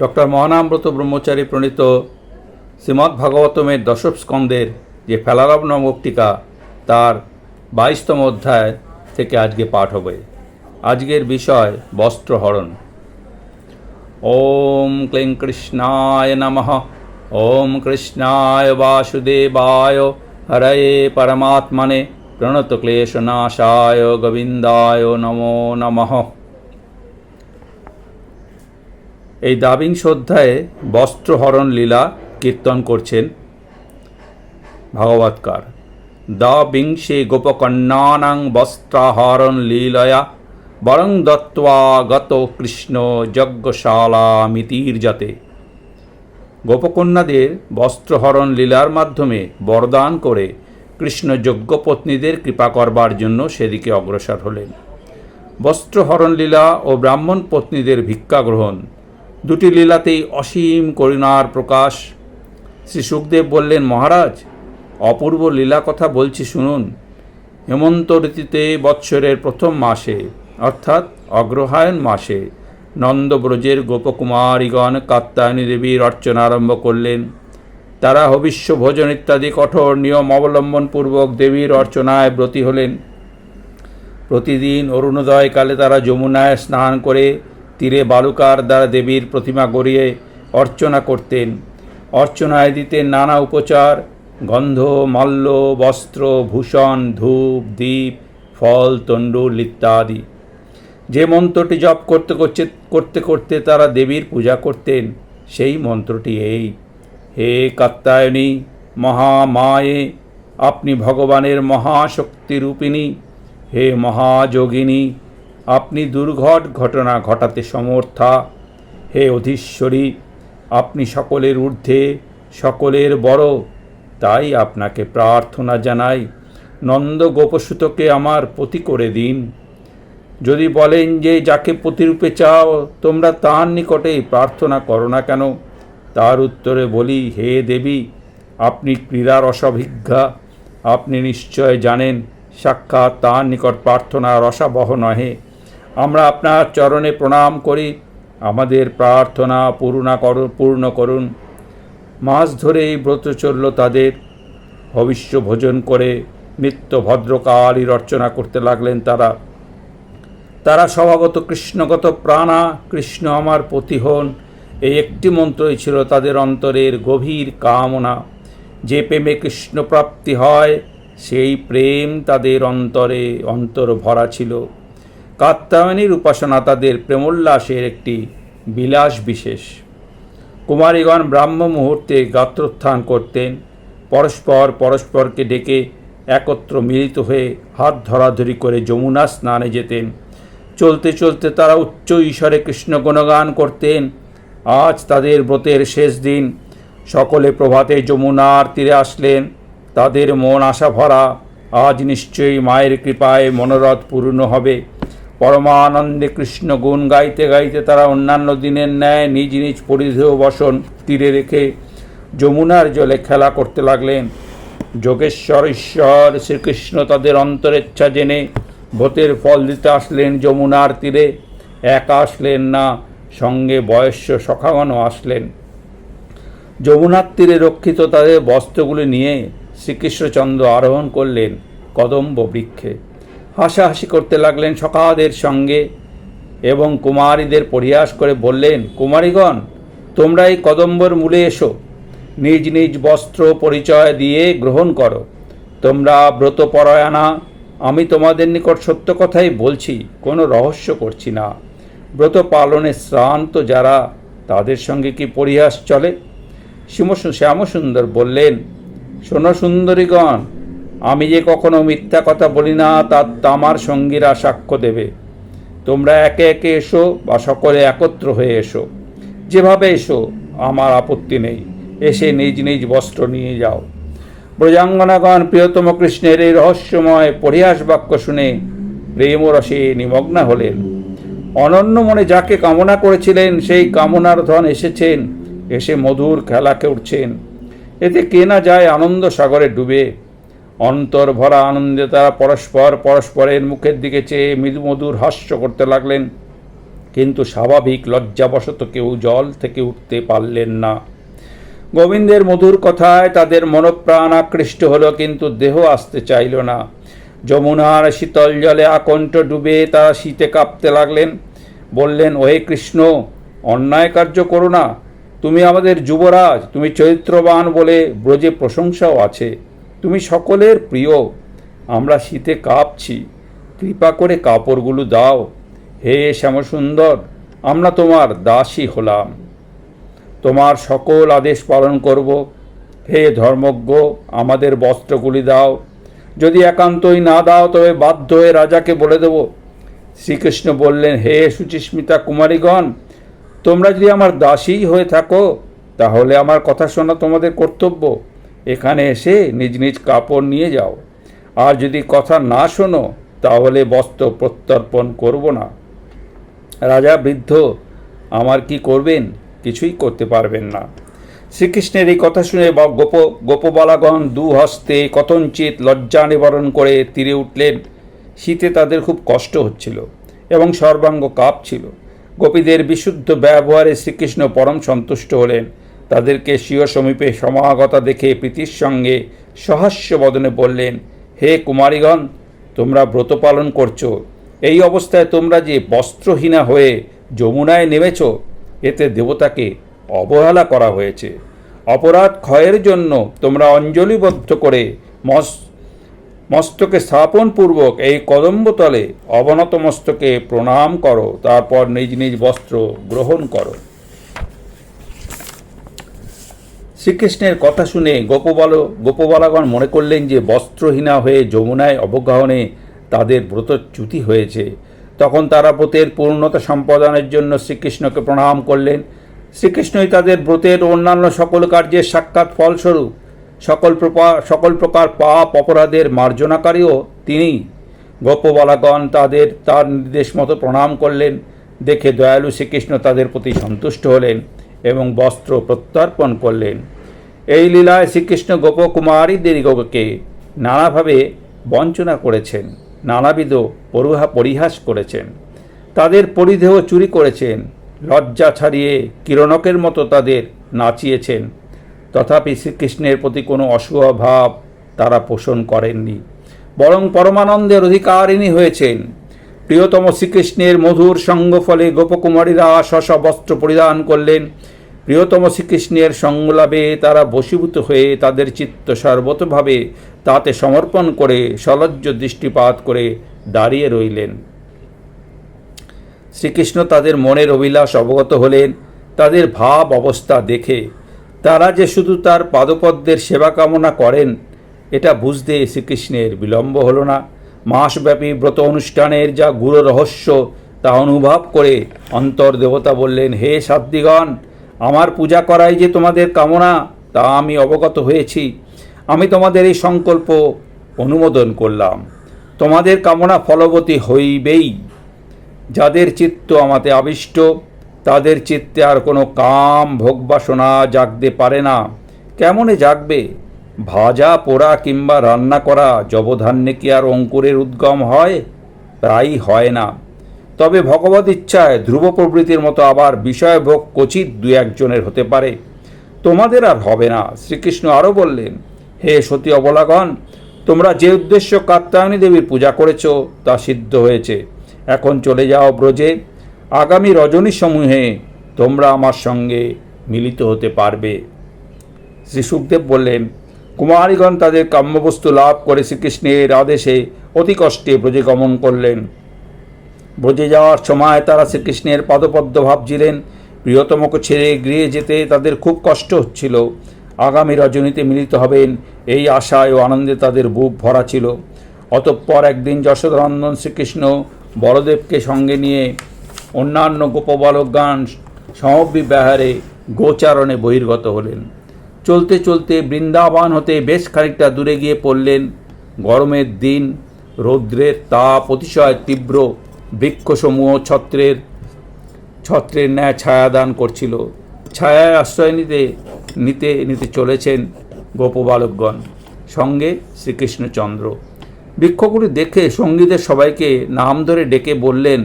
Doctor মহানামব্রত ব্রহ্মচারী প্রণীত শ্রীমদ্ ভাগবতমের দশম স্কন্দের যে ফেলারব নামক টিকা তার বাইশতম অধ্যায় থেকে আজকে পাঠ হবে। আজকের বিষয় বস্ত্রহরণ ওম ক্লিং কৃষ্ণায় নমঃ। ওম কৃষ্ণায় বাসুদেবায় হরয়ে পরমাত্মনে। প্রণত ক্লেশনাশায় গোবিন্দায় নমো নমঃ। এই দাবিংশ অধ্যায়ে বস্ত্রহরণ লীলা কীর্তন করছেন ভাগবতকার দা বিংশে গোপকন্যানাং বস্ত্রাহরণ লীলয়া, বরং দত্ত্বা গত কৃষ্ণ যজ্ঞশালা মিতির যাতে গোপকন্যাদের বস্ত্রহরণ লীলার মাধ্যমে বরদান করে কৃষ্ণ যজ্ঞপত্নীদের কৃপা করবার জন্য সেদিকে অগ্রসর হলেন। বস্ত্রহরণ লীলা ও ব্রাহ্মণ পত্নীদের ভিক্ষা গ্রহণ দুটি লীলাতেই অসীম করুণার প্রকাশ। শ্রী সুখদেব বললেন, মহারাজ, অপূর্ব লীলা কথা বলছি, শুনুন। হেমন্ত ঋতুতে বৎসরের প্রথম মাসে, অর্থাৎ অগ্রহায়ণ মাসে, নন্দব্রজের গোপকুমারীগণ কাত্যায়নী দেবীর অর্চনা আরম্ভ করলেন। তারা হবিষ্য ভোজন ইত্যাদি কঠোর নিয়ম অবলম্বনপূর্বক দেবীর অর্চনায় ব্রতী হলেন। প্রতিদিন অরুণোদয়কালে তারা যমুনায় স্নান করে তীরে বালুকার দ্বারা দেবীর প্রতিমা গড়িয়ে অর্চনা করতেন। অর্চনায় দিতেন নানা উপচার, গন্ধ, মাল্য, বস্ত্র, ভূষণ, ধূপ দ্বীপ ফল, তণ্ডুল ইত্যাদি। যে মন্ত্রটি জপ করতে করছে, করতে করতে তারা দেবীর পূজা করতেন, সেই মন্ত্রটি এই। হে কাত্যায়নী, মহামায়ে, আপনি ভগবানের মহাশক্তিরূপিণী। হে মহাযোগিনী আপনি দুর্ঘট ঘটনা ঘটাতে সমর্থা। হে অধীশ্বরী, আপনি সকলের ঊর্ধ্বে, সকলের বড়। তাই আপনাকে প্রার্থনা জানাই, নন্দ গোপসুতকে আমার পতি করে দিন। যদি বলেন যে যাকে প্রতিরূপে চাও, তোমরা তার নিকটেই প্রার্থনা করো না কেন? তার উত্তরে বলি, হে দেবী, আপনি ক্রীড়ার অসভিজ্ঞা। আপনি নিশ্চয় জানেন, সাক্ষাৎ তার নিকট প্রার্থনা রসাবহ নহে। আমরা আপনার চরণে প্রণাম করি। আমাদের প্রার্থনা পূর্ণা কর পূর্ণ করুন। মাস ধরে এই ব্রত চলল তাদের। ভবিষ্য ভোজন করে নিত্য ভদ্রকালী রচনা করতে লাগলেন তারা। তারা স্বভাবত কৃষ্ণগত প্রাণা, কৃষ্ণ আমার পতি হন এই একটি মন্ত্রই ছিল তাদের অন্তরের গভীর কামনা। যে প্রেমে কৃষ্ণ প্রাপ্তি হয়, সেই প্রেম তাদের অন্তরে অন্তর ভরা ছিল। কাত্যায়নীর উপাসনা তাদের প্রেমোল্লাসের একটি বিলাস বিশেষ। কুমারীগণ ব্রাহ্ম মুহূর্তে গাত্রোত্থান করতেন, পরস্পর পরস্পরকে ডেকে একত্র মিলিত হয়ে হাত ধরাধরি করে যমুনা স্নানে যেতেন। চলতে চলতে তারা উচ্চ ঈশ্বরে কৃষ্ণ গুণগান করতেন। আজ তাদের ব্রতের শেষ দিন। সকলে প্রভাতে যমুনার তীরে আসলেন। তাদের মন আশা ভরা আজ নিশ্চয়ই মায়ের কৃপায় মনোরথ পূর্ণ হবে। পরমানন্দে কৃষ্ণ গুণ গাইতে গাইতে তারা অন্যান্য দিনের ন্যায় নিজ নিজ পরিধেয় বসন তীরে রেখে যমুনার জলে খেলা করতে লাগলেন। যোগেশ্বর, ঈশ্বর শ্রীকৃষ্ণ তাদের অন্তরেচ্ছা জেনে ভোতের ফল দিতে আসলেন যমুনার তীরে। একা আসলেন না, সঙ্গে বয়স্য সখাগণও আসলেন। যমুনার তীরে রক্ষিত তাদের বস্ত্রগুলি নিয়ে শ্রীকৃষ্ণচন্দ্র আরোহণ করলেন কদম্ব বৃক্ষে। হাসাহাসি করতে লাগলেন সখাদের সঙ্গে এবং কুমারীদের পরিহাস করে বললেন, কুমারীগণ, তোমরা এই কদম্বর মূলে এসো। নিজ নিজ বস্ত্র পরিচয় দিয়ে গ্রহণ করো। তোমরা ব্রতপরায়ণা, আমি তোমাদের নিকট সত্য কথাই বলছি, কোনো রহস্য করছি না। ব্রত পালনে শ্রান্ত যারা, তাদের সঙ্গে কি পরিহাস চলে? শ্যামসুন্দর বললেন, শোনো সুন্দরীগণ আমি যে কখনো মিথ্যা কথা বলি না, তা আমার সঙ্গীরা সাক্ষ্য দেবে। তোমরা একে একে এসো বা সকলে একত্র হয়ে এসো। যেভাবে এসো, আমার আপত্তি নেই। এসে নিজ নিজ বস্ত্র নিয়ে যাও। ব্রজাঙ্গনাগণ, প্রিয়তম কৃষ্ণের এই রহস্যময় পরিহাস বাক্য শুনে প্রেমরসে নিমগ্না হলেন। অনন্য মনে যাকে কামনা করেছিলেন, সেই কামনার ধন এসেছেন। এসে মধুর খেলা উঠছেন। এতে কে না যায় আনন্দ সাগরে ডুবে। অন্তর ভরা আনন্দে তারা পরস্পর পরস্পরের মুখের দিকে চেয়ে মৃদু মধুর হাস্য করতে লাগলেন। কিন্তু স্বাভাবিক লজ্জাবশত কেউ জল থেকে উঠতে পারলেন না। গোবিন্দের মধুর কথায় তাদের মনপ্রাণ আকৃষ্ট হলো, কিন্তু দেহ আসতে চাইল না। যমুনার শীতল জলে আকণ্ঠ ডুবে তারা শীতে কাঁপতে লাগলেন। বললেন, ওহে কৃষ্ণ, অন্যায় কার্য করো না। তুমি আমাদের যুবরাজ, তুমি চরিত্রবান বলে ব্রজে প্রশংসাও আছে। তুমি সকলের প্রিয়, আমরা শীতে কাঁপছি। কৃপা করে কাপড়গুলো দাও। হে শ্যামসুন্দর, আমরা তোমার দাসী হলাম। তোমার সকল আদেশ পালন করব। হে ধর্মজ্ঞ, আমাদের বস্ত্রগুলি দাও। যদি একান্তই না দাও, তবে বাধ্য হয়ে রাজাকে বলে দেব। শ্রীকৃষ্ণ বললেন, হে সুচিস্মিতা কুমারীগণ, তোমরা যদি আমার দাসী হয়ে থাকো, তাহলে আমার কথা শোনা তোমাদের কর্তব্য। এখানে এসে নিজ নিজ কাপড় নিয়ে যাও। আর যদি কথা না শোনো, তাহলে বস্ত্র প্রত্যর্পণ করব না। রাজা বৃদ্ধ, আমার কি করবেন? কিছুই করতে পারবেন না। শ্রীকৃষ্ণের এই কথা শুনে গোপ গোপবালাগণ দু হস্তে কথঞ্চিত লজ্জা নিবারণ করে তীরে উঠলেন। শীতে তাদের খুব কষ্ট হচ্ছিল এবং সর্বাঙ্গ কাঁপছিল গোপীদের বিশুদ্ধ ব্যবহারে শ্রীকৃষ্ণ পরম সন্তুষ্ট হলেন। তাদেরকে স্বীয় সমীপে সমাগতা দেখে প্রীতির সঙ্গে সহাস্য বদনে বললেন, হে কুমারীগণ, তোমরা ব্রত পালন করছ। এই অবস্থায় তোমরা যে বস্ত্রহীনা হয়ে যমুনায় নেমেছ, এতে দেবতাকে অবহেলা করা হয়েছে। অপরাধ ক্ষয়ের জন্য তোমরা অঞ্জলিবদ্ধ করে মস, মস্তকে স্থাপনপূর্বক এই কদম্বতলে অবনত মস্তকে প্রণাম করো। তারপর নিজ নিজ বস্ত্র গ্রহণ করো। শ্রীকৃষ্ণের কথা শুনে গোপবাল, গোপবালাগণ মনে করলেন যে বস্ত্রহীনা হয়ে যমুনায় অবগাহনে তাদের ব্রতচ্যুতি হয়েছে। তখন তারা ব্রতের পূর্ণতা সম্পাদনের জন্য শ্রীকৃষ্ণকে প্রণাম করলেন। শ্রীকৃষ্ণই তাদের ব্রতের অন্যান্য সকল কার্যের সাক্ষাৎ ফলস্বরূপ সকল সকল প্রকার পাপ অপরাধের মার্জনাকারীও তিনি। গোপবালাগণ তাদের, তার নির্দেশ মতো প্রণাম করলেন। দেখে দয়ালু শ্রীকৃষ্ণ তাদের প্রতি সন্তুষ্ট হলেন। এবং বস্ত্র প্রত্যর্পণ করলেন। এই লীলায় শ্রীকৃষ্ণ গোপকুমারীদেরকে নানাভাবে বঞ্চনা করেছেন, নানাবিধ পরুহা পরিহাস করেছেন। তাদের পরিধেয় চুরি করেছেন, লজ্জা ছাড়িয়ে কিরণকের মতো তাদের নাচিয়েছেন। তথাপি শ্রীকৃষ্ণের প্রতি কোনো অশুভ ভাব তারা পোষণ করেননি, বরং পরমানন্দের অধিকারিণী হয়েছেন। প্রিয়তম শ্রীকৃষ্ণের মধুর সঙ্গ ফলে গোপকুমারীরা শশ বস্ত্র পরিধান করলেন। প্রিয়তম শ্রীকৃষ্ণের সংলাপে তারা বশীভূত হয়ে তাদের চিত্ত সর্বতভাবে তাতে সমর্পণ করে সলজ্জ দৃষ্টিপাত করে দাঁড়িয়ে রইলেন। শ্রীকৃষ্ণ তাদের মনের অভিলাষ অবগত হলেন, তাদের ভাব অবস্থা দেখে। তারা যে শুধু তার পাদপদ্মের সেবা কামনা করেন, এটা বুঝতে শ্রীকৃষ্ণের বিলম্ব হলো না। মাসব্যাপী ব্রত অনুষ্ঠানের যা গুরু রহস্য তা অনুভব করে অন্তর দেবতা বললেন, হে সাধ্বীগণ, আমার পূজা করাই যে তোমাদের কামনা, তা আমি অবগত হয়েছি। আমি তোমাদের এই সংকল্প অনুমোদন করলাম। তোমাদের কামনা ফলবতী হইবেই। যাদের চিত্ত আমাতে আবিষ্ট, তাদের চিত্তে আর কোনো কাম ভোগবাসনা জাগতে পারে না। কেমনে জাগবে? ভাজা পোড়া কিংবা রান্না করা জবধান্যে কি আর অঙ্কুরের উদ্গম হয়? প্রায়ই হয় না। তবে ভগবত ইচ্ছায় ধ্রুব প্রবৃতির মতো আবার বিষয় ভোগ কচিত দু একজনের হতে পারে। তোমাদের আর হবে না। শ্রীকৃষ্ণ আরও বললেন, হে সতী অবলাগণ, তোমরা যে উদ্দেশ্য কাত্যায়নী দেবীর পূজা করেছ, তা সিদ্ধ হয়েছে। এখন চলে যাও ব্রজে। আগামী রজনী সমূহে তোমরা আমার সঙ্গে মিলিত হতে পারবে। শ্রী সুখদেব বললেন কুমারীগণ তাদের কাম্যবস্তু লাভ করে শ্রীকৃষ্ণের আদেশে অতি কষ্টে ব্রজে গমন করলেন। ব্রজে যাওয়ার সময় তারা শ্রীকৃষ্ণের পদপদ্ম ভাবছিলেন প্রিয়তমকে ছেড়ে গৃহে যেতে তাদের খুব কষ্ট হচ্ছিল। আগামী রজনীতে মিলিত হবেন এই আশায় ও আনন্দে তাদের বুক ভরা ছিল। অতঃপর একদিন যশোধরন্দন শ্রীকৃষ্ণ বলদেবকে সঙ্গে নিয়ে অন্যান্য গোপবালকগান সমবিবাহারে গোচারণে বহির্গত হলেন। চলতে চলতে বৃন্দাবন হতে বেশ খানিকটা দূরে গিয়ে পড়লেন। গরমের দিন, রৌদ্রের তাপ অতিশয় তীব্র, বৃক্ষসমূহ ছত্রের ছত্রের ন্যায় ছায়াদান করছিল। ছায়ায় আশ্রয় নিতে নিতে নিতে চলেছেন গোপবালকগণ। সঙ্গে শ্রীকৃষ্ণচন্দ্র। বৃক্ষগুলি দেখে সঙ্গীদের সবাইকে নাম ধরে ডেকে বললেন,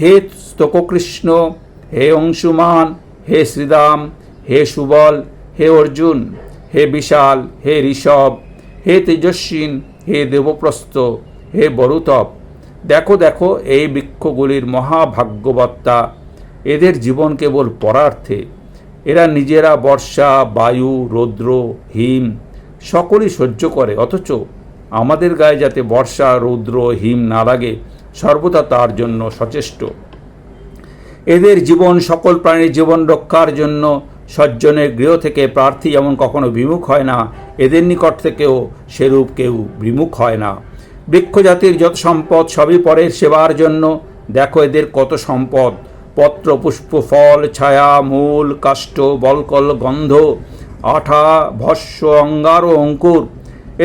হে স্তোককৃষ্ণ, হে অংশুমান, হে শ্রীরাম, হে সুবল হে অর্জুন, হে বিশাল, হে ঋষভ, হে তেজস্বিন, হে দেবপ্রস্থ, হে বরুতপ, দেখো দেখো এই বৃক্ষগুলির মহাভাগ্যবত্তা এদের জীবন কেবল পরার্থে। এরা নিজেরা বর্ষা, বায়ু, রৌদ্র, হিম সকলই সহ্য করে। অথচ আমাদের গায়ে যাতে বর্ষা, রৌদ্র, হিম না লাগে, সর্বদা তার জন্য সচেষ্ট। এদের জীবন সকল প্রাণীর জীবন রক্ষার জন্য সজ্জনের গৃহ থেকে প্রার্থী যেমন কখনো বিমুখ হয় না, এদের নিকট থেকেও সেরূপ কেউ বিমুখ হয় না। বৃক্ষজাতির যত সম্পদ সবই পরের সেবার জন্য। দেখো এদের কত সম্পদ। পত্র, পুষ্প, ফল, ছায়া, মূল, কাষ্ঠ, বলকল, গন্ধ, আঠা, ভস্য, অঙ্গার ও অঙ্কুর।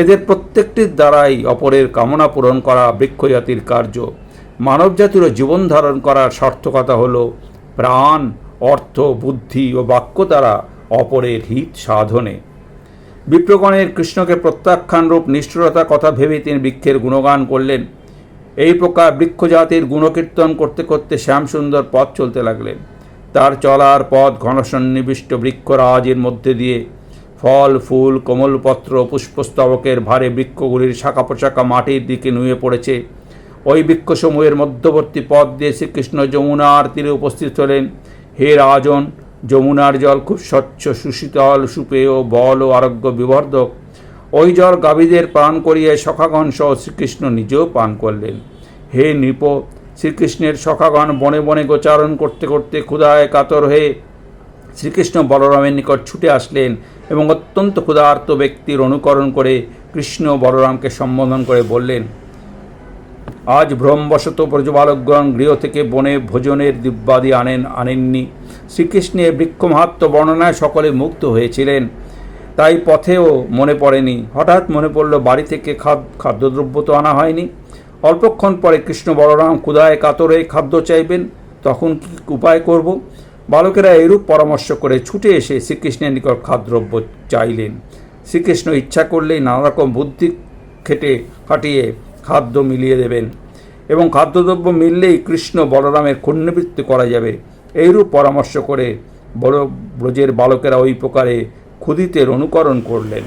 এদের প্রত্যেকটির দ্বারাই অপরের কামনা পূরণ করা বৃক্ষজাতির কার্য। মানবজাতিরও জীবন ধারণ করার সার্থকতা হল প্রাণ। অর্থ, বুদ্ধি ও বাক্য দ্বারা অপরের হিত সাধনে। বিপ্রগণের কৃষ্ণকে প্রত্যাখ্যান রূপ নিষ্ঠুরতার কথা ভেবে তিনি বৃক্ষের গুণগান করলেন। এই প্রকার বৃক্ষজাতির গুণকীর্তন করতে করতে শ্যামসুন্দর পথ চলতে লাগলেন। তার চলার পথ ঘনসন্নিবিষ্ট বৃক্ষরাজের মধ্যে দিয়ে ফল, ফুল, কোমলপত্র, পুষ্পস্তবকের ভারে বৃক্ষগুলির শাখা পোশাকা মাটির দিকে নুয়ে পড়েছে। ওই বৃক্ষসমূহের মধ্যবর্তী পথ দিয়ে শ্রীকৃষ্ণ যমুনার তীরে উপস্থিত হলেন। হে রাজন, যমুনার জল খুব স্বচ্ছ, সুশীতল, সুপেয়, বল ও আরোগ্য বিবর্ধক। ওই জল গাভীদের পান করিয়ে সখাগণ সহ শ্রীকৃষ্ণ নিজেও পান করলেন। হে নৃপ, শ্রীকৃষ্ণের সখাগণ বনে বনে গোচারণ করতে করতে ক্ষুধায় কাতর হয়ে শ্রীকৃষ্ণ বলরামের নিকট ছুটে আসলেন এবং অত্যন্ত ক্ষুধার্ত ব্যক্তির অনুকরণ করে কৃষ্ণ বলরামকে সম্বোধন করে বললেন আজ ভ্রমবশত ব্রজবালকগণ গৃহ থেকে বনে ভোজনের দিব্যাদি আনেন, আনেননি। শ্রীকৃষ্ণের বৃক্ষ মাহাত্ম বর্ণনায় সকলে মুক্ত হয়েছিলেন। তাই পথেও মনে পড়েনি। হঠাৎ মনে পড়ল, বাড়ি থেকে খাদ, খাদ্যদ্রব্য তো আনা হয়নি। অল্পক্ষণ পরে কৃষ্ণ বলরাম ক্ষুধায় কাতরে খাদ্য চাইবেন। তখন কি উপায় করব? বালকেরা এরূপ পরামর্শ করে ছুটে এসে শ্রীকৃষ্ণের নিকট খাদ্যদ্রব্য চাইলেন। শ্রীকৃষ্ণ ইচ্ছা করলেই নানারকম বুদ্ধি খেটে খাটিয়ে খাদ্য মিলিয়ে দেবেন। এবং খাদ্যদ্রব্য মিললেই কৃষ্ণ বলরামের ক্ষুণ্ণবৃত্তি করা যাবে। এইরূপ পরামর্শ করে বড় ব্রজের বালকেরা ওই প্রকারে ক্ষুদিতের অনুকরণ করলেন।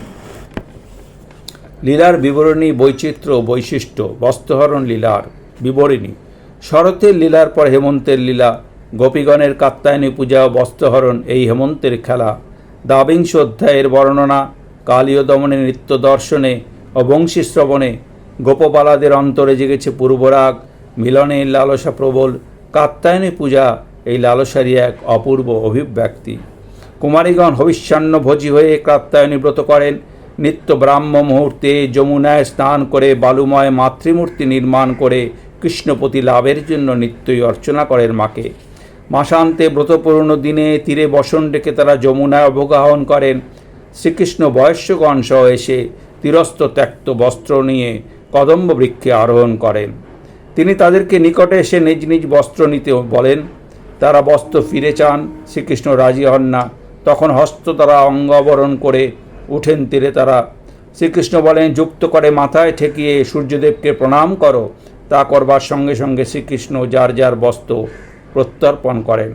লীলার বিবরণী, বৈচিত্র্য বৈশিষ্ট্য, বস্ত্রহরণ লীলার বিবরণী। শরতের লীলার পর হেমন্তের লীলা, গোপীগণের কাত্যায়নী পূজা বস্ত্রহরণ এই হেমন্তের খেলা দাবিংশ অধ্যায়ের বর্ণনা, কালীয় দমনে নৃত্য দর্শনে ও বংশী শ্রবণে গোপবালাদের অন্তরে জেগেছে পূর্বরাগ মিলনের লালসা প্রবল, কাত্যায়নী পূজা, এই লালসারই এক অপূর্ব অভিব্যক্তি। কুমারীগণ হবিষ্যান্ন ভোজি হয়ে কাত্যায়নী ব্রত করেন। নিত্য ব্রাহ্ম মুহূর্তে যমুনায় স্নান করে বালুময় মাতৃমূর্তি নির্মাণ করে কৃষ্ণপতি লাভের জন্য নিত্যই অর্চনা করেন মাকে। মাসান্তে ব্রতপূর্ণ দিনে তীরে বসন ডেকে তারা যমুনায় অবগাহন করেন। শ্রীকৃষ্ণ বয়স্যগণ সহ এসে তীরস্থ ত্যক্ত বস্ত্র নিয়ে কদম্ব বৃক্ষে আরোহণ করেন তিনি তাদেরকে নিকটে এসে নিজ নিজ বস্ত্র নিতে বলেন। তারা বস্ত্র ফিরে চান, শ্রীকৃষ্ণ রাজি হন না। তখন হস্ত তারা অঙ্গবরণ করে উঠেন তীরে তারা। শ্রীকৃষ্ণ বলেন, যুক্ত করে মাথায় ঠেকিয়ে সূর্যদেবকে প্রণাম করো। তা করবার সঙ্গে সঙ্গে শ্রীকৃষ্ণ যার যার বস্ত্র প্রত্যর্পণ করেন।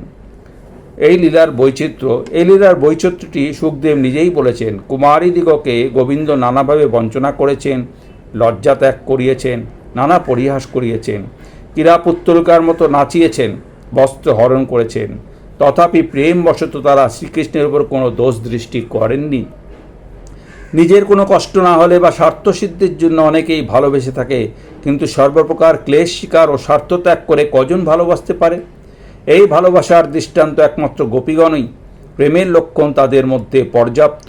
এই লীলার বৈচিত্র্য, এই লীলার বৈচিত্র্যটি সুখদেব নিজেই বলেছেন। কুমারীদিগকে গোবিন্দ নানাভাবে বঞ্চনা করেছেন। লজ্জা ত্যাগ করিয়েছেন, নানা পরিহাস করিয়েছেন ক্রীড়া পুত্তলিকার মতো নাচিয়েছেন, বস্ত্র হরণ করেছেন। তথাপি প্রেমবশত তারা শ্রীকৃষ্ণের উপর কোনো দোষ দৃষ্টি করেননি। নিজের কোনো কষ্ট না হলে বা স্বার্থসিদ্ধির জন্য অনেকেই ভালোবেসে থাকে, কিন্তু সর্বপ্রকার ক্লেশ, শিকার ও স্বার্থ ত্যাগ করে কজন ভালোবাসতে পারে? এই ভালোবাসার দৃষ্টান্ত একমাত্র গোপীগণই। প্রেমের লক্ষণ তাদের মধ্যে পর্যাপ্ত।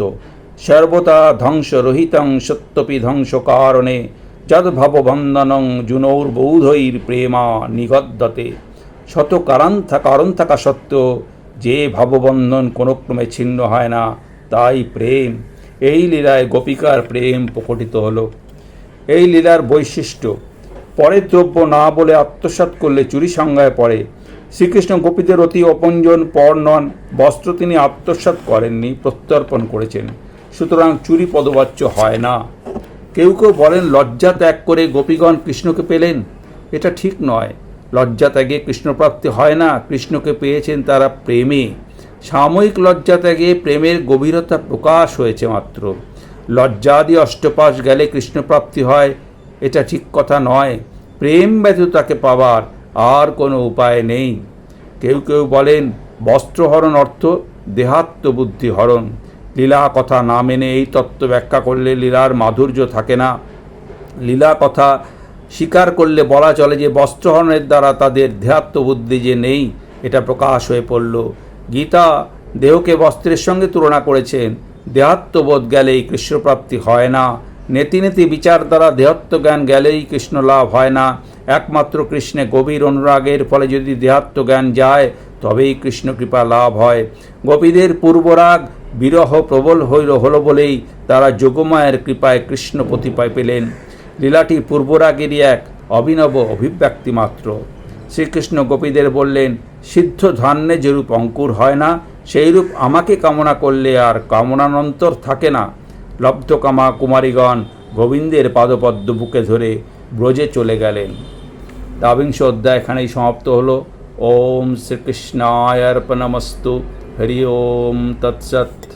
সর্বদা ধ্বংস রহিতং সত্যপি ধ্বংস কারণে যদ্ভাববন্ধনং জুনৌর্বৌধৈর প্রেমা নিগদ্যতে। শত কারণ কারণ থাকা সত্ত্বেও যে ভাববন্ধন কোনো ক্রমে ছিন্ন হয় না, তাই প্রেম, এই লীলায় গোপিকার প্রেম প্রকটিত হল। এই লীলার বৈশিষ্ট্য পরের দ্রব্য না বলে আত্মসাৎ করলে চুরি সংজ্ঞায় পড়ে। শ্রীকৃষ্ণ গোপীদের অতি অপঞ্জন পর নন, বস্ত্র তিনি আত্মসাৎ করেননি, প্রত্যর্পণ করেছেন। সুতরাং চুরি পদবাচ্য হয় না। কেউ কেউ বলেন, লজ্জা ত্যাগ করে গোপীগণ কৃষ্ণকে পেলেন। এটা ঠিক নয়। লজ্জা ত্যাগে কৃষ্ণপ্রাপ্তি হয় না। কৃষ্ণকে পেয়েছেন তারা প্রেমে। সাময়িক লজ্জা ত্যাগে প্রেমের গভীরতা প্রকাশ হয়েছে মাত্র। লজ্জাদি অষ্টপাশ গেলে কৃষ্ণপ্রাপ্তি হয়, এটা ঠিক কথা নয়। প্রেম ব্যতীত তাকে পাবার আর কোনো উপায় নেই। কেউ কেউ বলেন, বস্ত্রহরণ অর্থ দেহাত্মবুদ্ধি হরণ লীলা কথা না মেনে এই তত্ত্ব ব্যাখ্যা করলে লীলার মাধুর্য থাকে না। লীলা কথা স্বীকার করলে বলা চলে যে বস্ত্রহরণের দ্বারা তাদের দেহাত্মবুদ্ধি যে নেই, এটা প্রকাশ হয়ে পড়ল। গীতা দেহকে বস্ত্রের সঙ্গে তুলনা করেছেন, দেহাত্মবোধ গেলেই কৃষ্ণপ্রাপ্তি হয় না। নেতি নেতি বিচার দ্বারা দেহত্ব জ্ঞান গেলেই কৃষ্ণ লাভ হয় না। একমাত্র কৃষ্ণে গভীর অনুরাগের ফলে যদি দেহাত্ম জ্ঞান যায়, তবেই কৃষ্ণ কৃপা লাভ হয়। গোপীদের পূর্বরাগ বিরহ প্রবল হইল, হলো বলেই তারা যোগমায়ের কৃপায় কৃষ্ণ প্রতিপায় পেলেন। লীলাটি পূর্বরাগেরই এক অভিনব অভিব্যক্তি মাত্র। শ্রীকৃষ্ণ গোপীদের বললেন, সিদ্ধ ধান্যে যেরূপ অঙ্কুর হয় না, সেইরূপ আমাকে কামনা করলে আর কামনানন্তর থাকে না। লব্ধকামা কুমারীগণ গোবিন্দের পাদপদ্ম বুকে ধরে ব্রজে চলে গেলেন। দাবিংশ অধ্যায় এখানেই সমাপ্ত হলো। ওম শ্রীকৃষ্ণায় অর্পণমস্তু। हरि ओम तत्सत